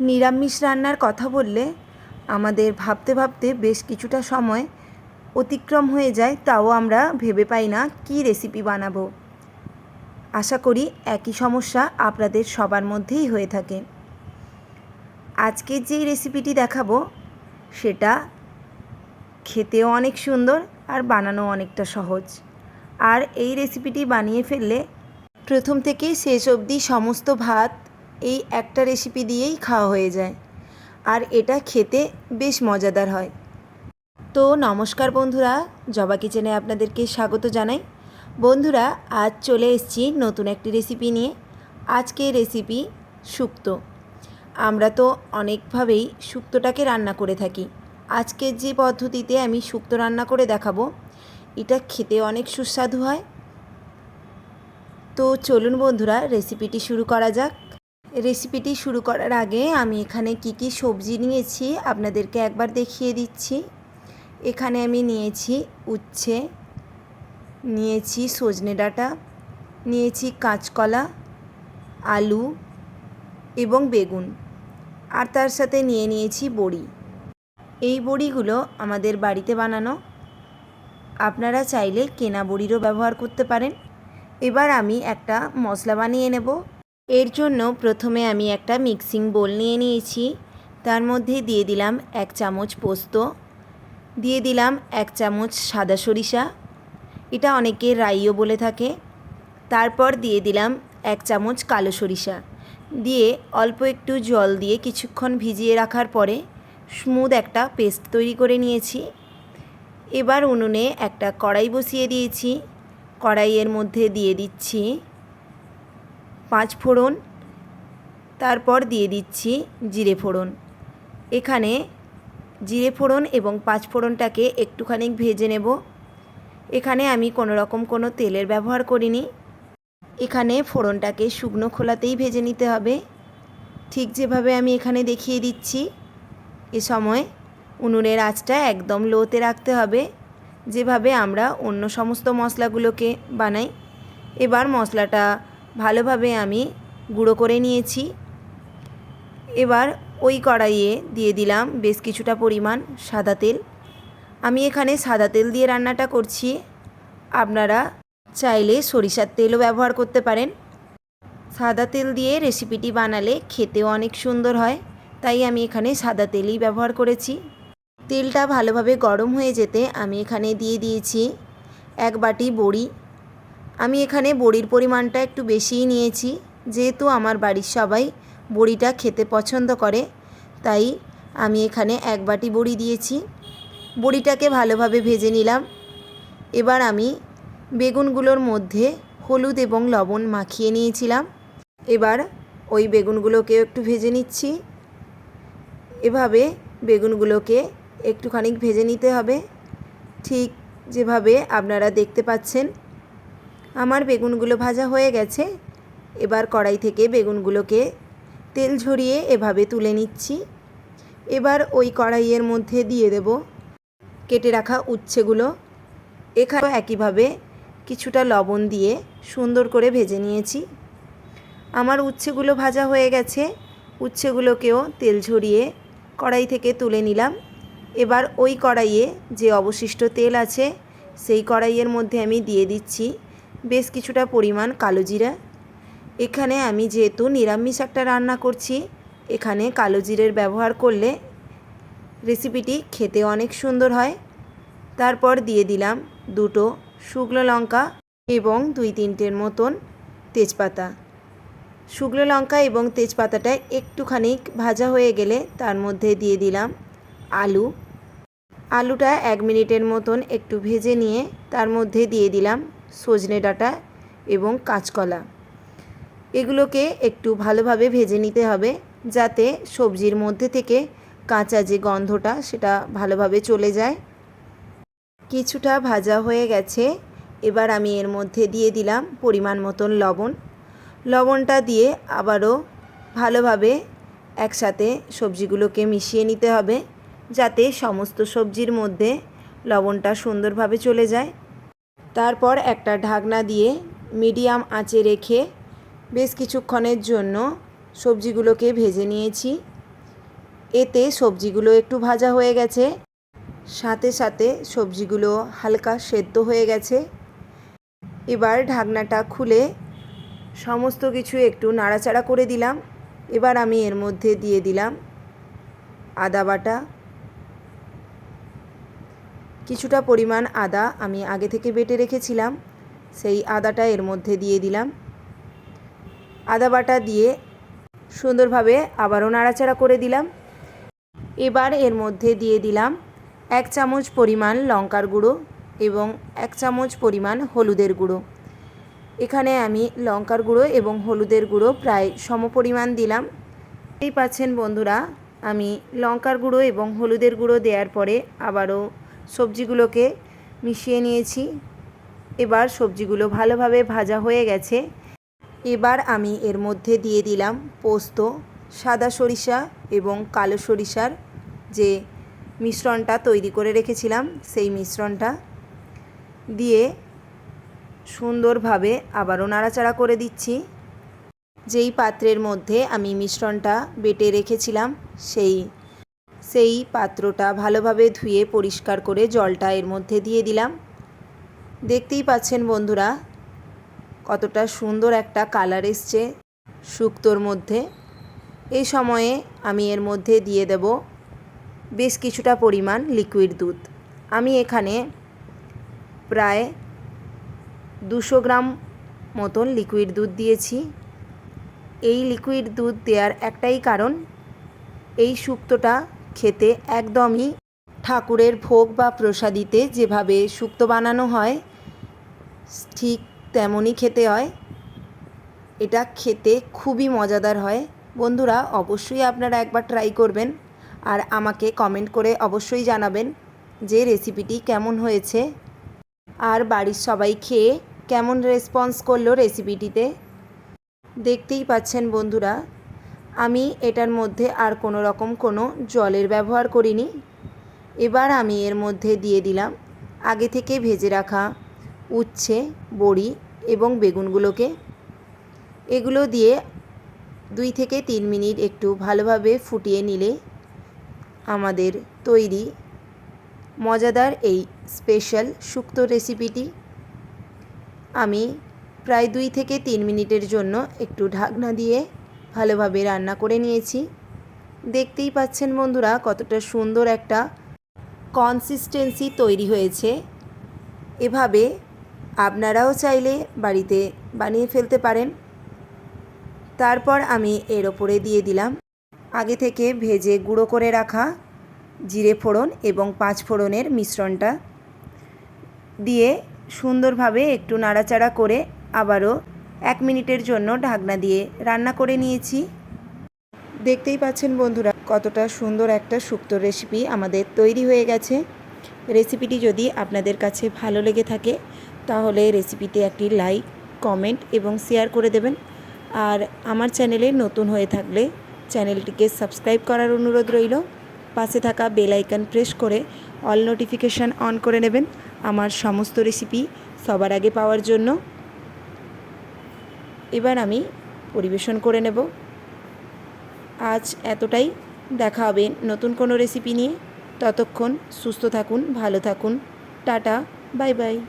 নিরামিষ রান্নার কথা বললে আমাদের ভাবতে ভাবতে বেশ কিছুটা সময় অতিক্রম হয়ে যায়, তাও আমরা ভেবে পাই না কী রেসিপি বানাবো। আশা করি একই সমস্যা আপনাদের সবার মধ্যেই হয়ে থাকে। আজকে যেই রেসিপিটি দেখাবো, সেটা খেতেও অনেক সুন্দর আর বানানো অনেকটা সহজ। আর এই রেসিপিটি বানিয়ে ফেললে প্রথম থেকে শেষ অবধি সমস্ত ভাত এই একটা রেসিপি দিয়েই খাওয়া হয়ে যায়। আর এটা খেতে বেশ মজাদার হয়। তো নমস্কার বন্ধুরা, জবা কিচেনে আপনাদেরকে স্বাগত জানাই। বন্ধুরা, আজ চলে এসেছি নতুন একটি রেসিপি নিয়ে। আজকে রেসিপি শুক্তো। আমরা তো অনেকভাবেই শুক্তোটাকে রান্না করে থাকি। আজকের যে পদ্ধতিতে আমি শুক্তো রান্না করে দেখাবো, এটা খেতে অনেক সুস্বাদু হয়। তো চলুন বন্ধুরা রেসিপিটি শুরু করা যাক। রেসিপিটি শুরু করার আগে আমি এখানে কি কি সবজি নিয়েছি আপনাদেরকে একবার দেখিয়ে দিচ্ছি। এখানে আমি নিয়েছি উচ্ছে, নিয়েছি সজনে ডাঁটা, নিয়েছি কাঁচকলা, আলু এবং বেগুন। আর তার সাথে নিয়ে নিয়েছি বড়ি। এই বড়িগুলো আমাদের বাড়িতে বানানো। আপনারা চাইলে কেনা বড়িরও ব্যবহার করতে পারেন। এবার আমি একটা মশলা বানিয়ে নেব। এর জন্য প্রথমে আমি একটা মিক্সিং বোল নিয়ে নিয়েছি। তার মধ্যে দিয়ে দিলাম এক চামচ পোস্ত, দিয়ে দিলাম এক চামচ সাদা সরিষা, এটা অনেকে রাইও বলে থাকে। তারপর দিয়ে দিলাম এক চামচ কালো সরিষা, দিয়ে অল্প একটু জল দিয়ে কিছুক্ষণ ভিজিয়ে রাখার পরে স্মুথ একটা পেস্ট তৈরি করে নিয়েছি। এবার উনুনে একটা কড়াই বসিয়ে দিয়েছি। কড়াইয়ের মধ্যে দিয়ে দিচ্ছি পাঁচ ফোড়ন, তারপর দিয়ে দিচ্ছি জিরে ফোড়ন। এখানে জিরে ফোড়ন এবং পাঁচ ফোড়নটাকে একটুখানি ভেজে নেব। এখানে আমি কোনো রকম কোনো তেলের ব্যবহার করিনি। এখানে ফোড়নটাকে শুকনো খোলাতেই ভেজে নিতে হবে। ঠিক যেভাবে আমি এখানে দেখিয়ে দিচ্ছি, এ সময় উনুনের আঁচটা একদম লোতে রাখতে হবে। যেভাবে আমরা অন্য সমস্ত মশলাগুলোকে বানাই। এবার মশলাটা ভালোভাবে আমি গুঁড়ো করে নিয়েছি। এবার ওই কড়াইয়ে দিয়ে দিলাম বেশ কিছুটা পরিমাণ সাদা তেল। আমি এখানে সাদা তেল দিয়ে রান্নাটা করছি। আপনারা চাইলে সরিষার তেলও ব্যবহার করতে পারেন। সাদা তেল দিয়ে রেসিপিটি বানালে খেতেও অনেক সুন্দর হয়, তাই আমি এখানে সাদা তেলই ব্যবহার করেছি। তেলটা ভালোভাবে গরম হয়ে যেতে আমি এখানে দিয়ে দিয়েছি এক বাটি বড়ি আমি এখানে বড়ির পরিমাণটা একটু বেশিই নিয়েছি, যেহেতু আমার বাড়ির সবাই বড়িটা খেতে পছন্দ করে, তাই আমি এখানে এক বাটি বড়ি দিয়েছি। বড়িটাকে ভালোভাবে ভেজে নিলাম। এবার আমি বেগুনগুলোর মধ্যে হলুদ এবং লবণ মাখিয়ে নিয়েছিলাম। এবার ওই বেগুনগুলোকেও একটু ভেজে নিচ্ছি। এভাবে বেগুনগুলোকে একটুখানি ভেজে নিতে হবে। ঠিক যেভাবে আপনারা দেখতে পাচ্ছেন আমার বেগুনগুলো ভাজা হয়ে গেছে। এবার কড়াই থেকে বেগুনগুলোকে তেল ঝরিয়ে এভাবে তুলে নিচ্ছি। এবার ওই কড়াইয়ের মধ্যে দিয়ে দেব কেটে রাখা উচ্ছেগুলো। এখানেও একইভাবে কিছুটা লবণ দিয়ে সুন্দর করে ভেজে নিয়েছি। আমার উচ্ছেগুলো ভাজা হয়ে গেছে। উচ্ছেগুলোকেও তেল ঝরিয়ে কড়াই থেকে তুলে নিলাম। এবার ওই কড়াইয়ে যে অবশিষ্ট তেল আছে, সেই কড়াইয়ের মধ্যে আমি দিয়ে দিচ্ছি বেশ কিছুটা পরিমাণ কালো জিরা। এখানে আমি যেহেতু নিরামিষ একটা রান্না করছি, এখানে কালো জিরের ব্যবহার করলে রেসিপিটি খেতে অনেক সুন্দর হয়। তারপর দিয়ে দিলাম দুটো শুকনো লঙ্কা এবং দুই তিনটের মতন তেজপাতা। শুকনো লঙ্কা এবং তেজপাতাটা একটুখানি ভাজা হয়ে গেলে তার মধ্যে দিয়ে দিলাম আলু। আলুটা এক মিনিটের মতন একটু ভেজে নিয়ে তার মধ্যে দিয়ে দিলাম সজনে ডাঁটা এবং কাঁচকলা। এগুলোকে একটু ভালোভাবে ভেজে নিতে হবে যাতে সবজির মধ্যে থেকে কাঁচা যে গন্ধটা সেটা ভালোভাবে চলে যায়। কিছুটা ভাজা হয়ে গেছে। এবার আমি এর মধ্যে দিয়ে দিলাম পরিমাণ মতন লবণ। লবণটা দিয়ে আবারও ভালোভাবে একসাথে সবজিগুলোকে মিশিয়ে নিতে হবে যাতে সমস্ত সবজির মধ্যে লবণটা সুন্দরভাবে চলে যায়। তারপর একটা ঢাকনা দিয়ে মিডিয়াম আঁচে রেখে বেশ কিছুক্ষণের জন্য সবজিগুলোকে ভেজে নিয়েছি। এতে সবজিগুলো একটু ভাজা হয়ে গেছে। সাথে সাথে সবজিগুলো হালকা সেদ্ধ হয়ে গেছে। এবার ঢাকনাটা খুলে সমস্ত কিছু একটু নাড়াচাড়া করে দিলাম। এবার আমি এর মধ্যে দিয়ে দিলাম আদা বাটা কিছুটা পরিমাণ আদা আমি আগে থেকে বেটে রেখেছিলাম, সেই আদাটা এর মধ্যে দিয়ে দিলাম। আদা বাটা দিয়ে সুন্দরভাবে আবারও নাড়াচাড়া করে দিলাম। এবার এর মধ্যে দিয়ে দিলাম এক চামচ পরিমাণ লঙ্কার গুঁড়ো এবং এক চামচ পরিমাণ হলুদের গুঁড়ো। এখানে আমি লঙ্কার গুঁড়ো এবং হলুদের গুঁড়ো প্রায় সমপরিমাণ দিলাম। এই পাচ্ছেন বন্ধুরা, আমি লঙ্কার গুঁড়ো এবং হলুদের গুঁড়ো দেওয়ার পরে আবারও সবজিগুলোকে মিশিয়ে নিয়েছি। এবার সবজিগুলো ভালোভাবে ভাজা হয়ে গেছে। এবার আমি এর মধ্যে দিয়ে দিলাম পোস্ত, সাদা সরিষা এবং কালো সরিষার যে মিশ্রণটা তৈরি করে রেখেছিলাম, সেই মিশ্রণটা দিয়ে সুন্দরভাবে আবারও নাড়াচাড়া করে দিচ্ছি। যেই পাত্রের মধ্যে আমি মিশ্রণটা বেটে রেখেছিলাম, সেই সেই পাত্রটা ভালোভাবে ধুয়ে পরিষ্কার করে জলটা এর মধ্যে দিয়ে দিলাম। দেখতেই পাচ্ছেন বন্ধুরা, কতটা সুন্দর একটা কালার এসছে শুক্তোর মধ্যে। এই সময়ে আমি এর মধ্যে দিয়ে দেব বেশ কিছুটা পরিমাণ লিকুইড দুধ। আমি এখানে প্রায় দুশো গ্রাম মতন লিকুইড দুধ দিয়েছি। এই লিকুইড দুধ দেওয়ার একটাই কারণ, এই শুক্তোটা খেতে একদমই ঠাকুরের ভোগ বা প্রসাদিতে যেভাবে শুক্তো বানানো হয়, ঠিক তেমনই খেতে হয়। এটা খেতে খুবই মজাদার হয়। বন্ধুরা, অবশ্যই আপনারা একবার ট্রাই করবেন আর আমাকে কমেন্ট করে অবশ্যই জানাবেন যে রেসিপিটি কেমন হয়েছে আর বাড়ির সবাই খেয়ে কেমন রেসপন্স করল রেসিপিটিতে দেখতেই পাচ্ছেন বন্ধুরা আমি এটার মধ্যে আর কোনো রকম কোনো জলের ব্যবহার করিনি। এবার আমি এর মধ্যে দিয়ে দিলাম আগে থেকে ভেজে রাখা উচ্ছে, বড়ি এবং বেগুনগুলোকে। এগুলো দিয়ে দুই থেকে তিন মিনিট একটু ভালোভাবে ফুটিয়ে নিলে আমাদের তৈরি মজাদার এই স্পেশাল শুক্তো রেসিপিটি। আমি প্রায় দুই থেকে তিন মিনিটের জন্য একটু ঢাকনা দিয়ে ভালোভাবে রান্না করে নিয়েছি। দেখতেই পাচ্ছেন বন্ধুরা, কতটা সুন্দর একটা কনসিস্টেন্সি তৈরি হয়েছে। এভাবে আপনারাও চাইলে বাড়িতে বানিয়ে ফেলতে পারেন। তারপর আমি এর ওপরে দিয়ে দিলাম আগে থেকে ভেজে গুঁড়ো করে রাখা জিরে ফোড়ন এবং পাঁচ ফোড়নের মিশ্রণটা। দিয়ে সুন্দরভাবে একটু নাড়াচাড়া করে আবারও এক মিনিটের জন্য ঢাকনা দিয়ে রান্না করে নিয়েছি। দেখতেই পাচ্ছেন বন্ধুরা, কতটা সুন্দর একটা শুক্তো রেসিপি আমাদের তৈরি হয়ে গেছে। রেসিপিটি যদি আপনাদের কাছে ভালো লেগে থাকে, তাহলে রেসিপিতে একটি লাইক কমেন্ট এবং শেয়ার করে দেবেন। আর আমার চ্যানেলে নতুন হয়ে থাকলে চ্যানেলটিকে সাবস্ক্রাইব করার অনুরোধ রইল। পাশে থাকা বেল আইকন প্রেস করে অল নোটিফিকেশান অন করে নেবেন। আমার সমস্ত রেসিপি সবার আগে পাওয়ার জন্য। এবার আমি পরিবেশন করে নেব। আজ এতটাই। দেখা হবে নতুন কোনো রেসিপি নিয়ে। ততক্ষণ সুস্থ থাকুন, ভালো থাকুন। Tata, bye bye.